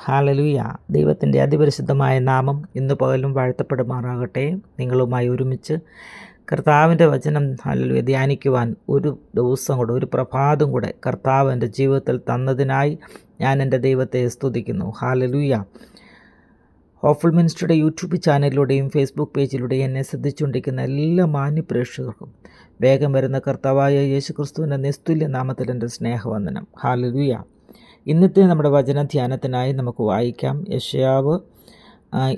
ഹാലലുയ ദൈവത്തിന്റെ അതിപരിശുദ്ധമായ നാമം ഇന്ന് പകലും വാഴ്ത്തപ്പെടുമാറാകട്ടെ. നിങ്ങളുമായി ഒരുമിച്ച് കർത്താവിന്റെ വചനം ഹാലലുയ ധ്യാനിക്കുവാൻ ഒരു ദിവസം കൂടെ ഒരു പ്രഭാതം കൂടെ കർത്താവ് എന്റെ ജീവിതത്തിൽ തന്നതിനായി ഞാൻ എന്റെ ദൈവത്തെ സ്തുതിക്കുന്നു. ഹാലലുയ ഹോഫുൾ മിനിസ്റ്ററുടെ യൂട്യൂബ് ചാനലിലൂടെയും ഫേസ്ബുക്ക് പേജിലൂടെയും എന്നെ ശ്രദ്ധിച്ചുകൊണ്ടിരിക്കുന്ന എല്ലാ മാന്യ പ്രേക്ഷകർക്കും വേഗം വരുന്ന കർത്താവായ യേശുക്രിസ്തുവിന്റെ നിസ്തുല്യ നാമത്തിൽ എന്റെ സ്നേഹവന്ദനം. ഹാലലുയ ഇന്നത്തെ നമ്മുടെ വചന ധ്യാനത്തിനായി നമുക്ക് വായിക്കാം. യശയാവ്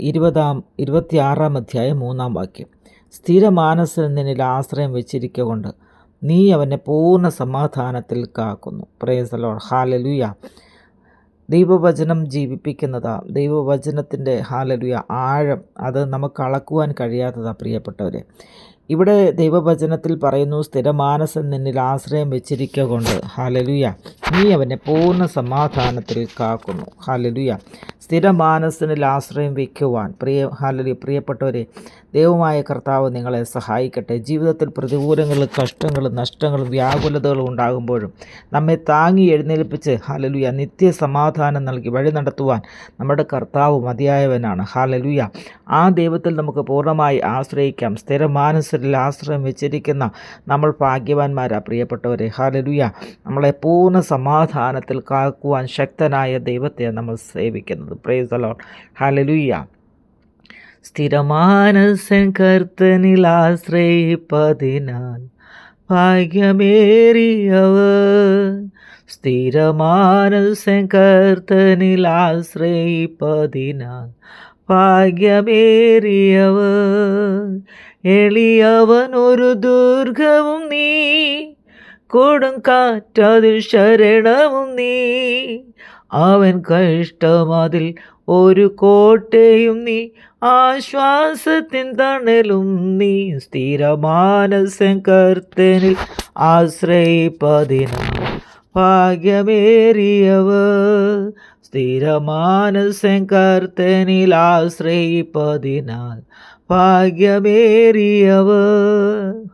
ഇരുപതാം ഇരുപത്തിയാറാം അധ്യായം മൂന്നാം വാക്യം. സ്ഥിരമാനസിൽ നിന്നിൽ ആശ്രയം വെച്ചിരിക്കൊണ്ട് നീ അവനെ പൂർണ സമാധാനത്തിൽ കാക്കുന്നു. പ്രേസലോ ഹാലലുയ ദൈവവചനം ജീവിപ്പിക്കുന്നതാ. ദൈവവചനത്തിന്റെ ഹാലലുയ ആഴം അത് നമുക്ക് അളക്കുവാൻ കഴിയാത്തതാ പ്രിയപ്പെട്ടവരെ. ഇവിടെ ദൈവവചനത്തിൽ പറയുന്നു സ്ഥിരമാനസൻ നിന്നിൽ ആശ്രയം വെച്ചിരിക്കുക കൊണ്ട്. ഹാലലുയ നീ അവനെ പൂർണ സമാധാനത്തിൽ കാക്കുന്നു ഹാലലുയ സ്ഥിരമാനസനിൽ ആശ്രയം വയ്ക്കുവാൻ പ്രിയ ഹാലലി പ്രിയപ്പെട്ടവരെ ദൈവമായ കർത്താവ് നിങ്ങളെ സഹായിക്കട്ടെ. ജീവിതത്തിൽ പ്രതികൂലങ്ങളും കഷ്ടങ്ങളും നഷ്ടങ്ങളും വ്യാകുലതകളും ഉണ്ടാകുമ്പോഴും നമ്മെ താങ്ങി എഴുന്നേൽപ്പിച്ച് ഹാലലുയ നിത്യ സമാധാനം നൽകി വഴി നടത്തുവാൻ നമ്മുടെ കർത്താവ് മതിയായവനാണ്. ഹാലലുയ ആ ദൈവത്തിൽ നമുക്ക് പൂർണമായി ആശ്രയിക്കാം. സ്ഥിരമാനസരിൽ ആശ്രയം വെച്ചിരിക്കുന്ന നമ്മൾ ഭാഗ്യവാന്മാരാ പ്രിയപ്പെട്ടവരെ. ഹാലലുയ നമ്മളെ പൂർണ സമാധാനത്തിൽ കാക്കുവാൻ ശക്തനായ ദൈവത്തെ നമ്മൾ സേവിക്കുന്നത്. പ്രേസ് അലോൺ ഹലലുയ്യ സ്ഥിരമാനസൻ കർത്തനിൽ ആശ്രയിപ്പതിനാൽ ഭാഗ്യമേറിയവർ സ്ഥിരമാനസൻ കർത്തനിൽ ആശ്രയിപ്പതിനാൽ ഭാഗ്യമേറിയവർ. എളിയവൻ ഒരു ദുർഗവും നീ കൊടുങ്കാറ്റതിൽ ശരണവും നീ. അവൻ കഷ്ടമതിൽ ഒരു കോട്ടയും നീ. ആശ്വാസത്തിൻ തണലും നീ. സ്ഥിരമാനസം കർത്തനിൽ ആശ്രയിപ്പതിനാ ഭാഗ്യമേറിയവർ. സ്ഥിരമാനസം കർത്തനിൽ ആശ്രയിപ്പതിനാൽ ഭാഗ്യമേറിയവർ.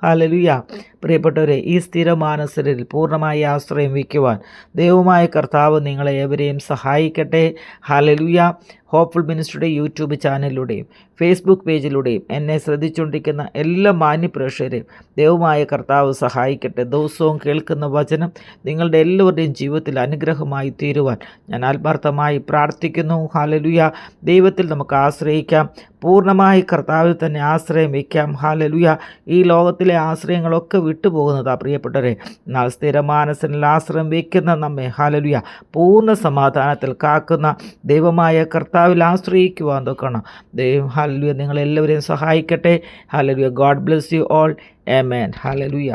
ഹലലുയ പ്രിയപ്പെട്ടവരെ ഈ സ്ഥിര മാനസരിൽ പൂർണമായി ആശ്രയം വയ്ക്കുവാൻ ദൈവമായ കർത്താവ് നിങ്ങളെ ഏവരെയും സഹായിക്കട്ടെ. ഹലലുയ ഹോപ്പ്ഫുൾ മിനിസ്റ്ററുടെ യൂട്യൂബ് ചാനലിലൂടെയും ഫേസ്ബുക്ക് പേജിലൂടെയും എന്നെ ശ്രദ്ധിച്ചുകൊണ്ടിരിക്കുന്ന എല്ലാ മാന്യപ്രേക്ഷകരെയും ദൈവമായ കർത്താവ് സഹായിക്കട്ടെ. ദിവസവും കേൾക്കുന്ന വചനം നിങ്ങളുടെ എല്ലാവരുടെയും ജീവിതത്തിൽ അനുഗ്രഹമായി തീരുവാൻ ഞാൻ ആത്മാർത്ഥമായി പ്രാർത്ഥിക്കുന്നു. ഹാലലുയ ദൈവത്തിൽ നമുക്ക് ആശ്രയിക്കാം. പൂർണമായി കർത്താവിൽ തന്നെ ആശ്രയം വയ്ക്കാം. ഹാലലുയ ഈ ലോകത്തിലെ ആശ്രയങ്ങളൊക്കെ വിട്ടുപോകുന്നതാ പ്രിയപ്പെട്ടവരെ. എന്നാൽ സ്ഥിരമാനസനിൽ ആശ്രയം വയ്ക്കുന്ന നമ്മെ ഹാലലുയ പൂർണ സമാധാനത്തിൽ കാക്കുന്ന ദൈവമായ കർത്താവിൽ ആശ്രയിക്കുവാൻ തൊക്കണം ദൈവം ഹാലലുയ നിങ്ങളെല്ലാവരെയും സഹായിക്കട്ടെ. Hallelujah God bless you all. Amen hallelujah